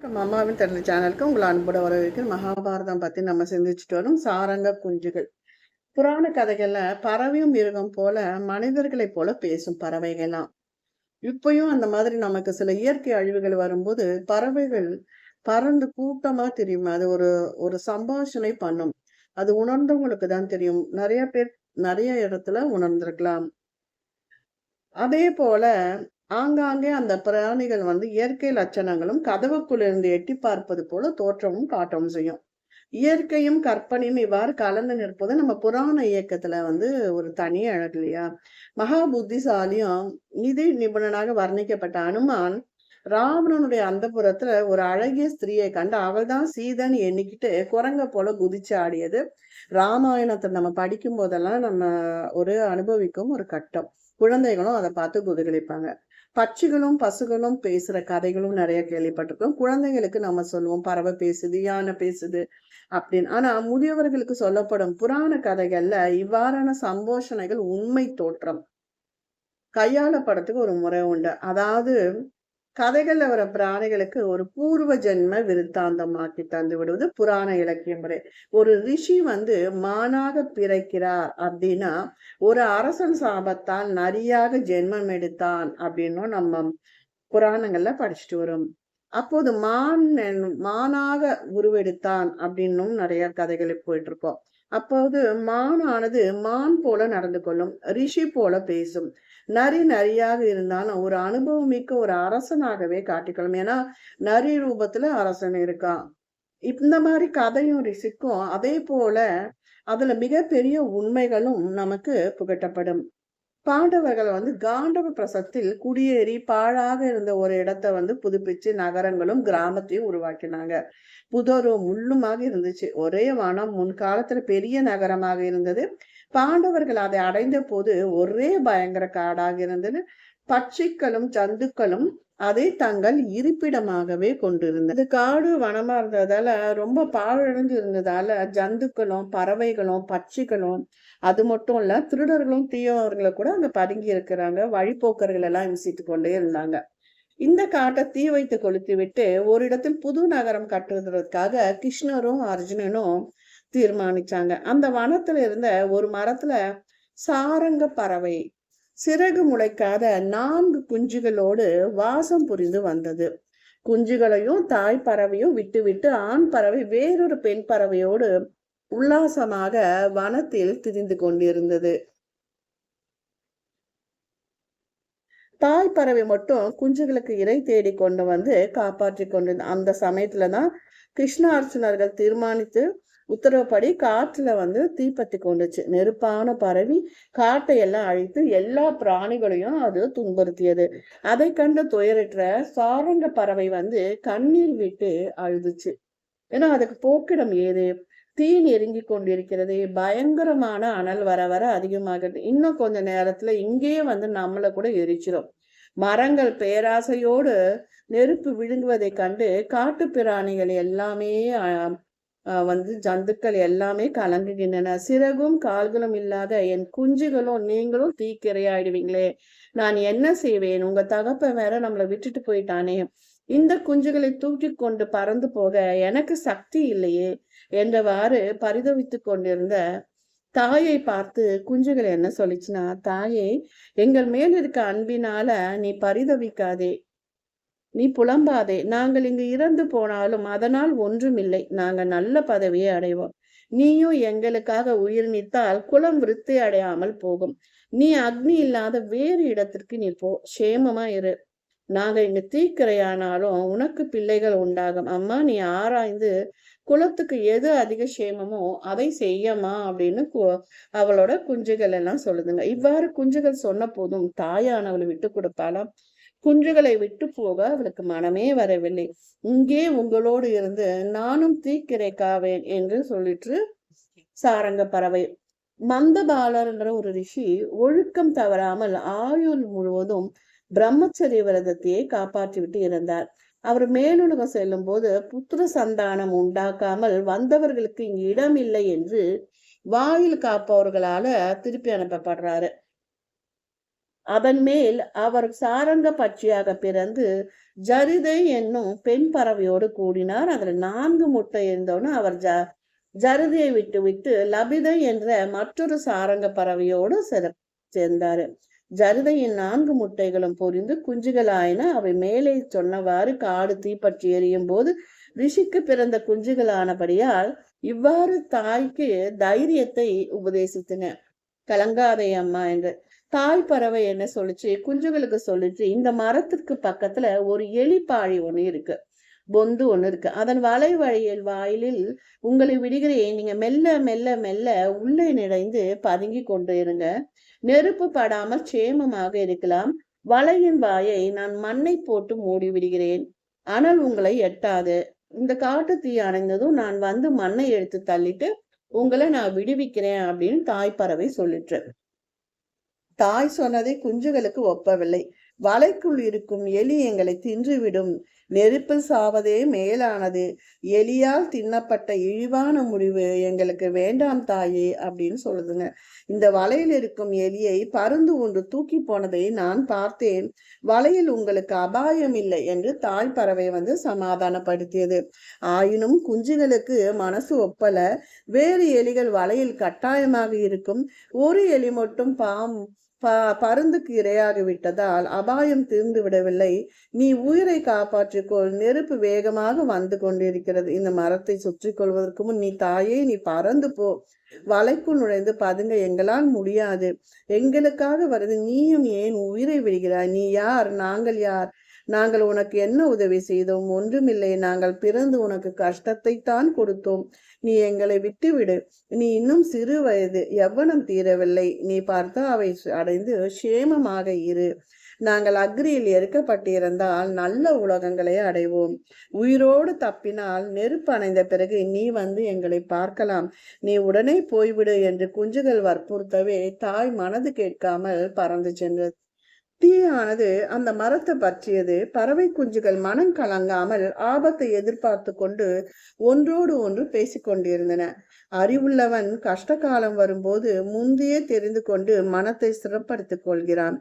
அம்மாவின் தனது சேனலுக்கு உங்களை அன்போட வரவேற்கிற மகாபாரதம் பத்தி நம்ம சிந்திச்சுட்டு வரும். சாரங்க குஞ்சுகள். புராண கதைகள்ல பறவையும் மிருகம் போல மனிதர்களைப் போல பேசும் பறவைகள்லாம். இப்பயும் அந்த மாதிரி நமக்கு சில இயற்கை அழிவுகள் வரும்போது பறவைகள் பறந்து கூட்டமா தெரியும். அது ஒரு ஒரு சம்பாஷணை பண்ணும். அது உணர்ந்தவங்களுக்கு தான் தெரியும். நிறைய பேர் நிறைய இடத்துல உணர்ந்திருக்கலாம். அதே போல ஆங்காங்கே அந்த பிராணிகள் வந்து இயற்கை லட்சணங்களும் கதவுக்குள்ளிருந்து எட்டி பார்ப்பது போல தோற்றமும் காட்டவும் செய்யும். இயற்கையும் கற்பனையும் இவ்வாறு கலந்து நிற்பது நம்ம புராண இயக்கத்துல வந்து ஒரு தனி அழகு இல்லையா? மகா புத்திசாலியும் நிதி நிபுணனாக வர்ணிக்கப்பட்ட அனுமான் ராவணனுடைய அந்த புறத்துல ஒரு அழகிய ஸ்திரீயை கண்டு அவள்தான் சீதன் எண்ணிக்கிட்டு குரங்க போல குதிச்சு ஆடியது. ராமாயணத்தை நம்ம படிக்கும் போதெல்லாம் நம்ம ஒரு அனுபவிக்கும் ஒரு கட்டம். குழந்தைகளும் அதை பார்த்து குதகலிப்பாங்க. பட்சிகளும் பசுகளும் பேசுகிற கதைகளும் நிறைய கேள்விப்பட்டிருக்கோம். குழந்தைகளுக்கு நம்ம சொல்லுவோம் பறவை பேசுது யானை பேசுது அப்படின்னு. ஆனா முதியவர்களுக்கு சொல்லப்படும் புராண கதைகள்ல இவ்வாறான சம்போஷணைகள் உண்மை தோற்றம். கையாளப்படுறதுக்கு ஒரு முறை உண்டு. அதாவது கதைகள்ல வர பிராணிகளுக்கு ஒரு பூர்வ ஜென்ம விருத்தாந்தமாக்கி தந்து விடுவது புராண இலக்கிய முறை. ஒரு ரிஷி வந்து மானாக பிறக்கிறார் அப்படின்னா ஒரு அரசன் சாபத்தால் நரியாக ஜென்மம் எடுத்தான் அப்படின்னும் நம்ம புராணங்கள்ல படிச்சுட்டு வரும். அப்போது மான் மானாக உருவெடுத்தான் அப்படின்னும் நிறைய கதைகள் போயிட்டு இருக்கோம். அப்போது மானானது மான் போல நடந்து கொள்ளும் ரிஷி போல பேசும். நரி நரியாக இருந்தாலும் ஒரு அனுபவம் மிக்க ஒரு அரசனாகவே காட்டிக்கொள்ளும். ஏன்னா நரி ரூபத்துல அரசன் இருக்கான் இந்த மாதிரி கதையும் ரிஷிக்கும் அதே போல அதுல மிகப்பெரிய உண்மைகளும் நமக்கு புகட்டப்படும். பாண்டவர்கள் வந்து காண்டவ பிரசத்தில் குடியேறி பாழாக இருந்த ஒரு இடத்த வந்து புதுப்பிச்சு நகரங்களும் கிராமத்தையும் உருவாக்கினாங்க. புதரும் முள்ளுமாக இருந்துச்சு. ஒரே வானம் முன்காலத்துல பெரிய நகரமாக இருந்தது. பாண்டவர்கள் அதை அடைந்த போது ஒரே பயங்கர காடாக இருந்தது. பட்சிகளும் ஜந்துக்களும் அதை தங்கள் இருப்பிடமாகவே கொண்டிருந்தது. காடு வனமா இருந்ததால ரொம்ப பாழடைந்து இருந்ததால ஜந்துக்களும் பறவைகளும் பட்சிகளும் அது மட்டும் இல்ல திருடர்களும் தீயவர்களை கூட அங்க பதுங்கி இருக்கிறாங்க. வழிபோக்கர்கள் எல்லாம் இம்சித்து கொண்டே இருந்தாங்க. இந்த காட்டை தீ வைத்து கொளுத்தி விட்டு ஒரு இடத்தில் புது நகரம் கட்டுவதற்காக கிருஷ்ணரும் அர்ஜுனனும் தீர்மானிச்சாங்க. அந்த வனத்துல இருந்த ஒரு மரத்துல சாரங்க பறவை சிறகு முளைக்காத நான்கு குஞ்சுகளோடு வாசம் புரிந்து வந்தது. குஞ்சுகளையும் தாய் பறவையும் விட்டுவிட்டு ஆண் பறவை வேறொரு பெண் பறவையோடு உல்லாசமாக வனத்தில் திரிந்து கொண்டிருந்தது. தாய் பறவை மட்டும் குஞ்சுகளுக்கு இறை தேடி கொண்டு வந்து காப்பாற்றி கொண்டிருந்த அந்த சமயத்துலதான் கிருஷ்ண அர்ச்சனர்கள் தீர்மானித்து உத்தரவுப்படி காற்றுல வந்து தீப்பத்தி கொண்டுச்சு. நெருப்பான பரவி காட்டை எல்லாம் அழித்து எல்லா பிராணிகளையும் அது துன்புறுத்தியது. அதை கண்டு துயரிற்ற சாரங்க பறவை வந்து கண்ணீர் விட்டு அழுதுச்சு. ஏன்னா அதுக்கு போக்கிடம் ஏது? தீ நெருங்கி கொண்டிருக்கிறது. பயங்கரமான அனல் வர வர அதிகமாகிறது இன்னும் கொஞ்ச நேரத்துல இங்கேயே வந்து நம்மளை கூட எரிச்சிடும் மரங்கள் பேராசையோடு நெருப்பு விழுங்குவதை கண்டு காட்டு பிராணிகள் எல்லாமே வந்து ஜந்துக்கள் எல்லாமே கலங்குகின்றன. சிறகும் கால்களும் இல்லாத என் குஞ்சுகளும் நீங்களும் தீக்கிரையாயிடுவீங்களே. நான் என்ன செய்வேன்? உங்க தகப்ப வேற நம்மளை விட்டுட்டு போயிட்டானே. இந்த குஞ்சுகளை தூக்கி கொண்டு பறந்து போக எனக்கு சக்தி இல்லையே என்றவாறு பரிதவித்து கொண்டிருந்த தாயை பார்த்து குஞ்சுகள் என்ன சொல்லிச்சுன்னா தாயே எங்கள் மேல் இருக்க அன்பினால நீ பரிதவிக்காதே. நீ புலம்பாதே. நாங்கள் இங்கு இறந்து போனாலும் அதனால் ஒன்றுமில்லை. நாங்க நல்ல பதவியை அடைவோம். நீயும் எங்களுக்காக உயிர் நீத்தால் குலம் விருத்தி அடையாமல் போகும். நீ அக்னி இல்லாத வேறு இடத்திற்கு நீ போ. சேமமா இரு. நாங்க இங்க தீக்கிரையானாலும் உனக்கு பிள்ளைகள் உண்டாகும். அம்மா நீ ஆராய்ந்து குலத்துக்கு எது அதிக சேமமோ அதை செய்யமா அப்படின்னு அவளோட குஞ்சுகள் எல்லாம் சொல்லுதுங்க. இவ்வாறு குஞ்சுகள் சொன்ன போதும் தாயானவளை விட்டு கொடுப்பாளாம். குன்றுகளை விட்டு போக அவளுக்கு மனமே வரவில்லை. இங்கே உங்களோடு இருந்து நானும் தீக்கிரைக்காவேன் என்று சொல்லிட்டு சாரங்க பறவை. மந்தபாலர் என்ற ஒரு ரிஷி ஒழுக்கம் தவறாமல் ஆயுள் முழுவதும் பிரம்மச்சரிய விரதத்தையே காப்பாற்றிவிட்டு இருந்தார். அவர் மேலுலகம் செல்லும் போது புத்திர சந்தானம் உண்டாக்காமல் வந்தவர்களுக்கு இங்கு இடம் இல்லை என்று வாயில் காப்பவர்களால திருப்பி அனுப்பப்படுறாரு. அதன் மேல் அவர் சாரங்க பட்சியாக பிறந்து ஜரிதை என்னும் பெண் பறவையோடு கூடினார். அதுல நான்கு முட்டை இருந்தோன்னு அவர் ஜ ஜருதியை விட்டு விட்டு லபிதை என்ற மற்றொரு சாரங்க பறவையோடு சிற சேர்ந்தாரு. ஜருதையின் நான்கு முட்டைகளும் பொரிந்து குஞ்சுகளாயின. அவை மேலே சொன்னவாறு காடு தீப்பற்றி எரியும் போது ரிஷிக்கு பிறந்த குஞ்சுகளானபடியால் இவ்வாறு தாய்க்கு தைரியத்தை உபதேசித்தன. கலங்காதே அம்மா என்று. தாய் பறவை என்ன சொல்லிச்சு? குஞ்சுகளுக்கு சொல்லிச்சு. இந்த மரத்திற்கு பக்கத்துல ஒரு எலிப்பாழி ஒண்ணு இருக்கு. பொந்து ஒன்று இருக்கு. அதன் வலை வழியில் வாயிலில் உங்களை விடுகிறேன் நீங்க மெல்ல மெல்ல மெல்ல உள்ளே நிறைந்து பதுங்கி கொண்டு இருங்க நெருப்பு படாமல் சேமமாக இருக்கலாம். வலையின் வாயை நான் மண்ணை போட்டு மூடி விடுகிறேன். ஆனால் உங்களை எட்டாது. இந்த காட்டு தீ அணைந்ததும் நான் வந்து மண்ணை எடுத்து தள்ளிட்டு உங்களை நான் விடுவிக்கிறேன் அப்படின்னு தாய் பறவை சொல்லிட்டு தாய் சொன்னதை குஞ்சுகளுக்கு ஒப்பவில்லை. வலைக்குள் இருக்கும் எலி எங்களை தின்றுவிடும். நெருப்பில் சாவதே மேலானது. எலியால் தின்னப்பட்ட இழிவான முடிவு எங்களுக்கு வேண்டாம் தாயே அப்படின்னு சொல்லுதுங்க. இந்த வலையில் இருக்கும் எலியை பருந்து ஒன்று தூக்கி போனதை நான் பார்த்தேன். வலையில் உங்களுக்கு அபாயம் இல்லை என்று தாய் பறவை வந்து சமாதானப்படுத்தியது. ஆயினும் குஞ்சுகளுக்கு மனசு ஒப்பல. வேறு எலிகள் வலையில் கட்டாயமாக இருக்கும். ஒரு எலி மட்டும் பாம் ப பருந்துக்கு இரையாகி விட்டதால் அபாயம் தீர்ந்து விடவில்லை நீ உயிரை காப்பாற்றிக்கொள். நெருப்பு வேகமாக வந்து கொண்டிருக்கிறது. இந்த மரத்தை சுற்றி கொள்வதற்கு முன் நீ தாயே நீ பறந்து போ. வலைக்குள் நுழைந்து பதுங்க எங்களால் முடியாது. எங்களுக்காக வருது. நீயும் ஏன் உயிரை விடுகிறாய்? நீ யார்? நாங்கள் யார்? நாங்கள் உனக்கு என்ன உதவி செய்தோம்? ஒன்றுமில்லை நாங்கள் பிறந்து உனக்கு கஷ்டத்தை தான் கொடுத்தோம். நீ எங்களை விட்டுவிடு. நீ இன்னும் சிறு வயது எவ்வனம் தீரவில்லை. நீ பார்த்தா அவை அடைந்து சேமமாக இரு. நாங்கள் அக்ரியில் எருக்கப்பட்டிருந்தால் நல்ல உலகங்களை அடைவோம். உயிரோடு தப்பினால் நெருப்பு அணைந்த பிறகு நீ வந்து எங்களை பார்க்கலாம். நீ உடனே போய்விடு என்று குஞ்சுகள் வற்புறுத்தவே தாய் மனது கேட்காமல் பறந்து சென்றது. தீயானது அந்த மரத்தை பற்றியது. பறவை குஞ்சுகள் மனம் கலங்காமல் ஆபத்தை எதிர்பார்த்து கொண்டு ஒன்றோடு ஒன்று பேசிக்கொண்டிருந்தன அறிவுள்ளவன் கஷ்ட காலம் வரும்போது முந்தையே தெரிந்து கொண்டு மனத்தை சிறப்படுத்திக் கொள்கிறான்.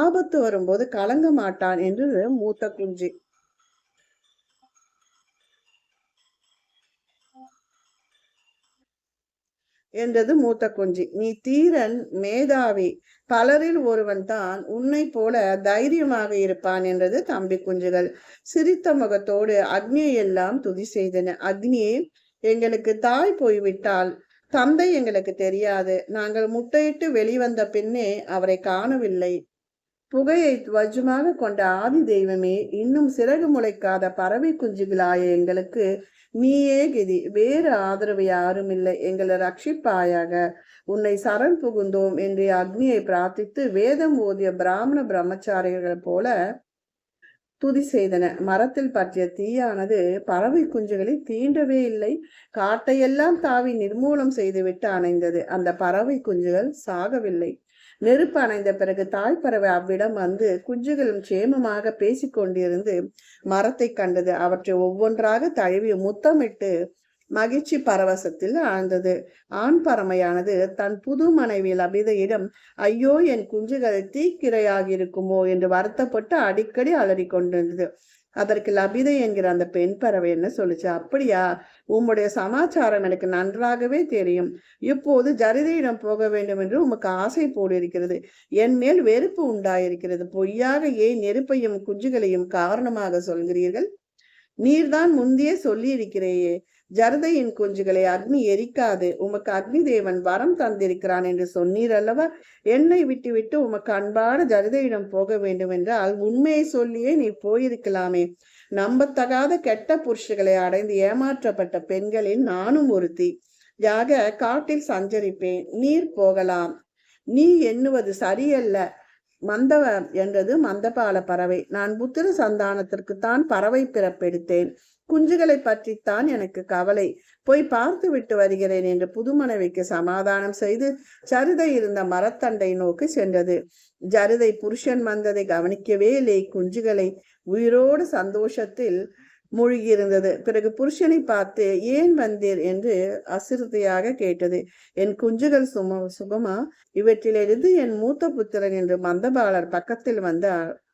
ஆபத்து வரும்போது கலங்க மாட்டான் என்று மூத்த குஞ்சு. என்றது மூத்த குஞ்சி. நீ தீரன் மேதாவி பலரில் ஒருவன் தான் உன்னை போல தைரியமாக இருப்பான் என்றது தம்பி குஞ்சுகள். சிரித்த முகத்தோடு அக்னியை எல்லாம் துதி செய்தன. அக்னியே எங்களுக்கு தாய் போய்விட்டால் தந்தை எங்களுக்கு தெரியாது. நாங்கள் முட்டையிட்டு வெளிவந்த பின்னே அவரை காணவில்லை. புகையை துவஜமாக கொண்ட ஆதி தெய்வமே இன்னும் சிறகு முளைக்காத பறவை குஞ்சுகளாய எங்களுக்கு நீயே கிதி. வேறு ஆதரவு யாரும் இல்லை எங்களை ரட்சிப்பாயாக. உன்னை சரண் புகுந்தோம் என்று அக்னியை பிரார்த்தித்து வேதம் ஓதிய பிராமண பிரம்மச்சாரியர்கள் போல துதி செய்தன. மரத்தில் பற்றிய தீயானது பறவை குஞ்சுகளை தீண்டவே இல்லை. காட்டையெல்லாம் தாவி நிர்மூலம் செய்துவிட்டு அணைந்தது. அந்த பறவை குஞ்சுகள் சாகவில்லை. நெருப்பு அணைந்த பிறகு தாய்ப்பறவை அவ்விடம் வந்து குஞ்சுகளும் சேமமாக பேசிக்கொண்டிருந்து மரத்தை கண்டது. அவற்றை ஒவ்வொன்றாக தழுவி முத்தமிட்டு மகிழ்ச்சி பரவசத்தில் ஆழ்ந்தது. ஆண் பறமையானது தன் புது மனைவி லபிதையிடம் ஐயோ என் குஞ்சுகள் தீக்கிரையாகி இருக்குமோ என்று வருத்தப்பட்டு அடிக்கடி அலறி கொண்டிருந்தது. அதற்கு லபிதை என்கிற அந்த பெண் பறவை என்ன சொல்லுச்சு? அப்படியா? உம்முடைய சமாச்சாரம் எனக்கு நன்றாகவே தெரியும். இப்போது ஜரிதையிடம் போக வேண்டும் என்று உமக்கு ஆசை போலிருக்கிறது. என் மேல் வெறுப்பு உண்டாயிருக்கிறது. பொய்யாக ஏன் நெருப்பையும் குஞ்சுகளையும் காரணமாக சொல்கிறீர்கள்? நீர்தான் முந்தையே சொல்லி இருக்கிறேயே ஜரதையின் குஞ்சுகளை அக்னி எரிக்காது உமக்கு அக்னி தேவன் வரம் தந்திருக்கிறான் என்று சொன்னீர் அல்லவா? என்னை விட்டு விட்டு உமக்கு அன்பான ஜரதையிடம் போக வேண்டும் என்றால் உண்மையை சொல்லியே நீ போயிருக்கலாமே. நம்பத்தகாத கெட்ட புருஷர்களை அடைந்து ஏமாற்றப்பட்ட பெண்களில் நானும் ஒருத்தி. யாக காட்டில் சஞ்சரிப்பேன் நீர் போகலாம். நீ எண்ணுவது சரியல்ல. மந்தவ என்றது மந்தபால பறவை. நான் புத்திர சந்தானத்திற்குத்தான் பறவை பிறப்பெடுத்தேன். குஞ்சுகளை பற்றித்தான் எனக்கு கவலை. போய் பார்த்து விட்டு வருகிறேன் என்று புதுமனைவிக்கு சமாதானம் செய்து சரிதை இருந்த மரத்தண்டை நோக்கி சென்றது. ஜருதை புருஷன் வந்ததை கவனிக்கவே இல்லை. குஞ்சுகளை உயிரோடு சந்தோஷத்தில் மூழ்கியிருந்தது. பிறகு புருஷனை பார்த்து ஏன் வந்தீர்? என்று அசிறுதியாக கேட்டது. என் குஞ்சுகள் சும சுகமா? இவற்றிலிருந்து என் மூத்த புத்திரன் என்று மந்தபாலர் பக்கத்தில் வந்து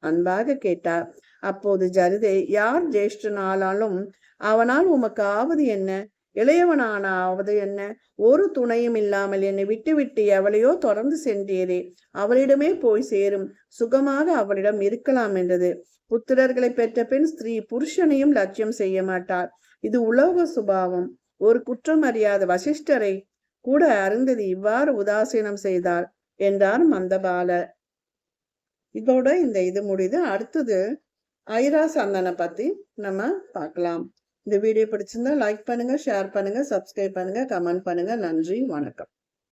அன்பாக கேட்டார். அப்போது ஜரிதை யார் ஜேஷ்டனாலும் அவனால் உமக்கு ஆவது என்ன? இளையவனான ஆவது என்ன? ஒரு துணையும் இல்லாமல் என்னை விட்டுவிட்டு எவளையோ தொடர்ந்து சென்றீரே அவளிடமே போய் சேரும். சுகமாக அவளிடம் இருக்கலாம் என்றது. புத்திரர்களை பெற்ற பெண் ஸ்திரீ புருஷனையும் லட்சியம் செய்ய மாட்டார். இது உலோக சுபாவம். ஒரு குற்றம் அறியாத வசிஷ்டரை கூட அருந்ததி இவ்வாறு உதாசீனம் செய்தார் என்றார் மந்தபாலர் இதோட இந்த இது முடிது அடுத்தது ஐரா சந்தனை பத்தி நம்ம பார்க்கலாம். இந்த வீடியோ பிடிச்சிருந்தா லைக் பண்ணுங்க ஷேர் பண்ணுங்க சப்ஸ்கிரைப் பண்ணுங்க கமெண்ட் பண்ணுங்க. நன்றி வணக்கம்.